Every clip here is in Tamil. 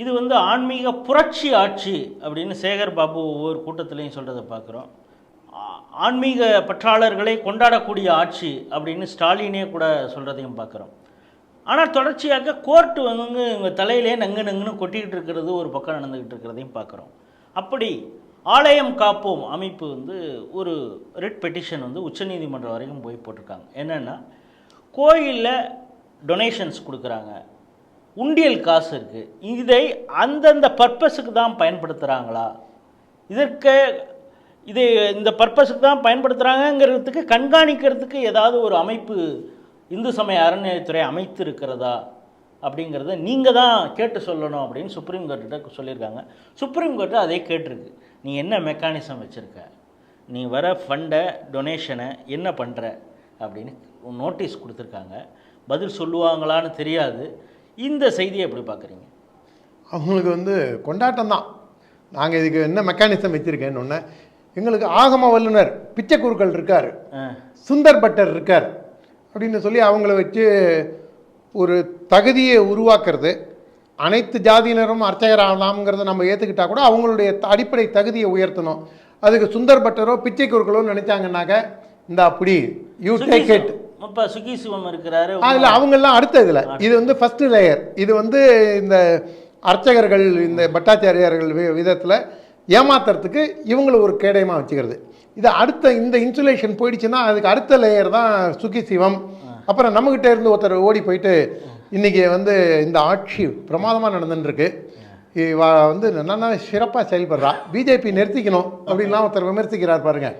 இது வந்து ஆன்மீக புரட்சி ஆட்சி அப்படின்னு சேகர் பாபு ஒவ்வொரு கூட்டத்திலையும் சொல்கிறத பார்க்குறோம். ஆன்மீக பற்றாளர்களை கொண்டாடக்கூடிய ஆட்சி அப்படின்னு ஸ்டாலினே கூட சொல்கிறதையும் பார்க்குறோம். ஆனால் தொடர்ச்சியாக கோர்ட்டு வந்து இவங்க தலையிலே நங்கு நங்குன்னு கொட்டிக்கிட்டு இருக்கிறது ஒரு பக்கம் நடந்துக்கிட்டு இருக்கிறதையும் பார்க்குறோம். அப்படி ஆலயம் காப்போம் அமைப்பு வந்து ஒரு ரெட் பெட்டிஷன் வந்து உச்சநீதிமன்றம் வரைக்கும் போய் போட்டிருக்காங்க. என்னென்னா கோயிலில் டொனேஷன்ஸ் கொடுக்குறாங்க. உண்டியல் காசு இருக்குது இதை அந்தந்த பர்பஸுக்கு தான் பயன்படுத்துகிறாங்களா இதற்கு இது இந்த பர்பஸுக்கு தான் பயன்படுத்துகிறாங்கங்கிறதுக்கு கண்காணிக்கிறதுக்கு ஏதாவது ஒரு அமைப்பு இந்து சமய அறநிலையத்துறை அமைத்து இருக்கிறதா அப்படிங்கிறத நீங்கள் தான் கேட்டு சொல்லணும் அப்படின்னு சுப்ரீம் கோர்ட்டிட்ட சொல்லியிருக்காங்க. சுப்ரீம் கோர்ட்டு அதே கேட்டிருக்கு. நீ என்ன மெக்கானிசம் வச்சுருக்க? நீ வர ஃபண்டை டொனேஷனை என்ன பண்ணுற அப்படின்னு நோட்டீஸ் கொடுத்துருக்காங்க. பதில் சொல்லுவாங்களான்னு தெரியாது. இந்த செய்தியை எப்படி பார்க்குறீங்க? அவங்களுக்கு வந்து கொண்டாட்டம் தான் நாங்கள் இதுக்கு என்ன மெக்கானிசம் வச்சுருக்கேன்னு ஒன்று எங்களுக்கு ஆகம வல்லுனர் பிச்சை குருக்கள் இருக்கார் சுந்தர் பட்டர் இருக்கார். அப்படின்னு சொல்லி அவங்கள வச்சு ஒரு தகுதியை உருவாக்குறது. அனைத்து ஜாதியினரும் அர்ச்சகர் ஆகலாம்ங்கிறத நம்ம ஏற்றுக்கிட்டா கூட அவங்களுடைய அடிப்படை தகுதியை உயர்த்தணும். அதுக்கு சுந்தர் பட்டரோ பிச்சை குருக்களோ நினைச்சாங்கன்னாக்க இந்த அப்படி யூ டேக் இட் இப்போ சுகி சிவம் இருக்கிறாரு. அதில் அவங்கெல்லாம் அடுத்த இதில். இது வந்து ஃபர்ஸ்ட் லேயர் இது வந்து இந்த அர்ச்சகர்கள் இந்த பட்டாச்சாரியார்கள் வி- விதத்தில் ஏமாத்துறதுக்கு இவங்கள ஒரு கேடயமாக வச்சுக்கிறது. இது அடுத்த இந்த இன்சுலேஷன் போயிடுச்சுன்னா அதுக்கு அடுத்த லேயர் தான் சுகி சிவம். அப்புறம் நம்மகிட்ட இருந்து ஒருத்தர் ஓடி போயிட்டு இன்னைக்கு வந்து இந்த ஆட்சி பிரமாதமாக நடந்துட்டுருக்கு. இவ வந்து நல்லா சிறப்பாக செயல்படுறா. பிஜேபி நிறுத்திக்கணும் அப்படின்லாம் ஒருத்தர் விமர்சிக்கிறார் பாருங்கள்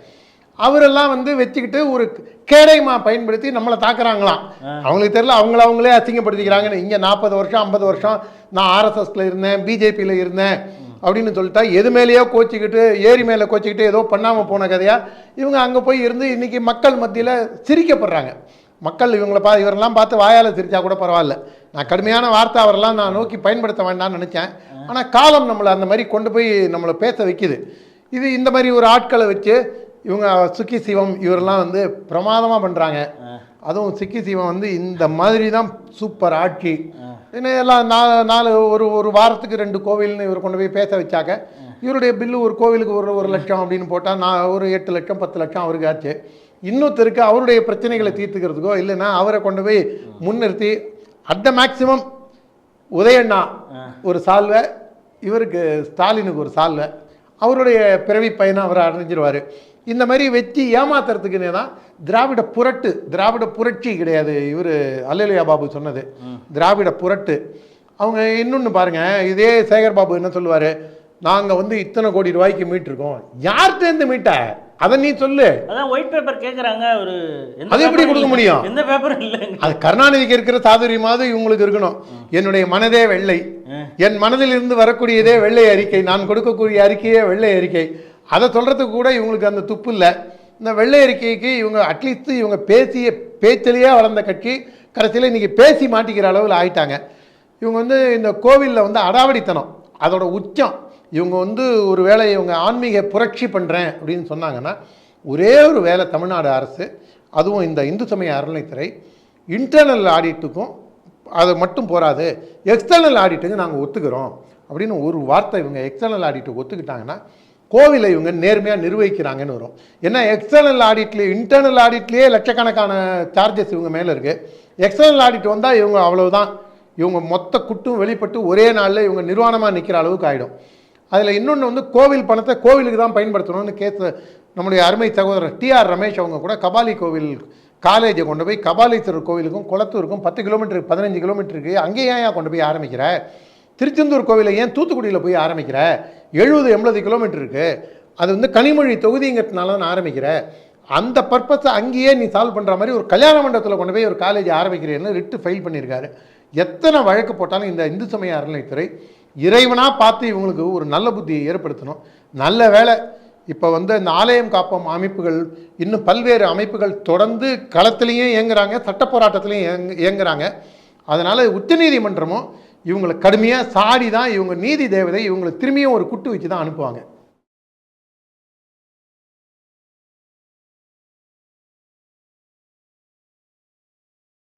அவரெல்லாம் வந்து வச்சுக்கிட்டு ஒரு கேடயமா பயன்படுத்தி நம்மளை தாக்குறாங்களாம். அவங்களுக்கு தெரியல அவங்கள அவங்களே அசிங்கப்படுத்திக்கிறாங்கன்னு. இங்கே நாற்பது வருஷம் ஐம்பது வருஷம் நான் ஆர்எஸ்எஸ்ல இருந்தேன் பிஜேபியில் இருந்தேன் அப்படின்னு சொல்லிட்டா எது மேலேயோ கோச்சிக்கிட்டு ஏரி மேலே கோச்சிக்கிட்டு ஏதோ பண்ணாமல் போன கதையா இவங்க அங்கே போய் இருந்து இன்னைக்கு மக்கள் மத்தியில் சிரிக்கப்படுறாங்க. மக்கள் இவங்களை பா இவரெல்லாம் பார்த்து வாயால் சிரிச்சா கூட பரவாயில்ல. நான் கடுமையான வார்த்தை அவரெல்லாம் நான் நோக்கி பயன்படுத்த வேண்டாம்னு நினச்சேன். ஆனால் காலம் நம்மளை அந்த மாதிரி கொண்டு போய் நம்மளை பேச வைக்குது. இது இந்த மாதிரி ஒரு ஆட்களை வச்சு இவங்க சுக்கி சிவம் இவரெல்லாம் வந்து பிரமாதமாக பண்ணுறாங்க அதுவும் சிக்கி சிவம் வந்து இந்த மாதிரி தான் சூப்பர் ஆட்சி. இன்னும் எல்லாம் நாலு நாலு ஒரு ஒரு வாரத்துக்கு ரெண்டு கோவில்னு இவர் கொண்டு போய் பேச வச்சாக்க இவருடைய பில்லு ஒரு கோவிலுக்கு ஒரு ஒரு லட்சம் அப்படின்னு போட்டால் நான் ஒரு எட்டு லட்சம் பத்து லட்சம் அவருக்கு ஆச்சு. இன்னொருத்தருக்கு அவருடைய பிரச்சனைகளை தீர்த்துக்கிறதுக்கோ இல்லைன்னா அவரை கொண்டு போய் முன்னிறுத்தி அட் த மேக்சிமம் உதயண்ணா ஒரு சால்வை இவருக்கு ஸ்டாலினுக்கு ஒரு சால்வை அவருடைய பிறவி பையனை அவர் அடைஞ்சிருவார் இந்த மாதிரி வச்சு ஏமாத்துறதுக்குன்னே தான் திராவிட புரட்டு திராவிட புரட்சி கிடையாது. இவர் அல்லலியா பாபு சொன்னது. திராவிட புரட்டு. அவங்க இன்னொன்று பாருங்க இதே சேகர் பாபு என்ன சொல்லுவார்? நாங்கள் வந்து இத்தனை கோடி ரூபாய்க்கு மீட்டிருக்கோம். யார்கிட்டேருந்து மீட்ட? அதை நீ சொல்லு. அதான் ஒயிட் பேப்பர் கேட்குறாங்க ஒரு அது எப்படி கொடுக்க இல்ல. முடியும்? எந்த பேப்பரும் இல்லைங்க அது கருணாநிதிக்கு இருக்கிற சாதுரியமாவது இவங்களுக்கு இருக்கணும். என்னுடைய மனதே வெள்ளை. என் மனதில் இருந்து வரக்கூடியதே வெள்ளை அறிக்கை. நான் கொடுக்கக்கூடிய அறிக்கையே வெள்ளை அறிக்கை. அதை சொல்கிறதுக்கு கூட இவங்களுக்கு அந்த துப்பு இல்லை. இந்த வெள்ளை அறிக்கைக்கு இவங்க அட்லீஸ்ட் இவங்க பேசிய பேச்சிலேயே வளர்ந்த கட்சி கடைசியில் இன்றைக்கி பேசி மாட்டிக்கிற அளவில் ஆயிட்டாங்க. இவங்க வந்து இந்த கோவிலில் வந்து அடாவடித்தனம் அதோட உச்சம். இவங்க வந்து ஒரு வேளை இவங்க ஆன்மீக புரட்சி பண்ணுறேன் அப்படின்னு சொன்னாங்கன்னா ஒரே ஒரு வேலை தமிழ்நாடு அரசு அதுவும் இந்த இந்து சமய அறநிலைத்துறை இன்டர்னல் ஆடிட்டுக்கும் அது மட்டும் போராது எக்ஸ்டர்னல் ஆடிட்டுக்கு நாங்கள் ஒத்துக்கிறோம் அப்படின்னு ஒரு வார்த்தை இவங்க எக்ஸ்டர்னல் ஆடிட்டு ஒத்துக்கிட்டாங்கன்னா கோவிலை இவங்க நேர்மையாக நிர்வகிக்கிறாங்கன்னு வரும். ஏன்னா எக்ஸ்டர்னல் ஆடிட்லேயே இன்டர்னல் ஆடிட்லேயே லட்சக்கணக்கான சார்ஜஸ் இவங்க மேலே இருக்குது எக்ஸ்டர்னல் ஆடிட் வந்தால் இவங்க அவ்வளவுதான். இவங்க மொத்த குட்டும் வெளிப்பட்டு ஒரே நாளில் இவங்க நிர்வாணமாக நிற்கிற அளவுக்கு ஆகிடும் அதில் இன்னொன்று வந்து கோவில் பணத்தை கோவிலுக்கு தான் பயன்படுத்தணும்னு கேஸ் நம்முடைய அருமை சகோதரர் டிஆர் ரமேஷ் அவங்க கூட கபாலி கோவில் காலேஜை கொண்டு போய் கபாலீஸ்வரர் கோவிலுக்கும் குளத்தூருக்கும் பத்து கிலோமீட்டருக்கு பதினஞ்சு கிலோமீட்டருக்கு அங்கேயே கொண்டு போய் ஆரம்பிக்கிற? திருச்செந்தூர் கோவிலை ஏன் தூத்துக்குடியில் போய் ஆரம்பிக்கிற? எழுபது எண்பது கிலோமீட்டர் இருக்குது அது வந்து கனிமொழி தொகுதிங்கிறதுனால தான் ஆரம்பிக்கிற. அந்த பர்பஸை அங்கேயே நீ சால்வ் பண்ணுற மாதிரி ஒரு கல்யாண மண்டபத்தில் கொண்டு போய் ஒரு காலேஜ் ஆரம்பிக்கிறேன்னு ரிட்டு ஃபைல் பண்ணியிருக்காரு எத்தனை வழக்கு போட்டாலும் இந்த இந்து சமய அறநிலைத்துறை இறைவனாக பார்த்து இவங்களுக்கு ஒரு நல்ல புத்தியை ஏற்படுத்தணும். நல்ல வேலை இப்போ வந்து இந்த ஆலயம் காப்போம் அமைப்புகள் இன்னும் பல்வேறு அமைப்புகள் தொடர்ந்து களத்திலையும் இயங்குறாங்க சட்ட போராட்டத்திலையும் இயங்கு இயங்குறாங்க. அதனால் உச்சநீதிமன்றமும் இவங்களை கடுமையாக சாடி தான் இவங்க நீதி தேவதை இவங்களை திரும்பியும் ஒரு குட்டு வச்சு தான் அனுப்புவாங்க.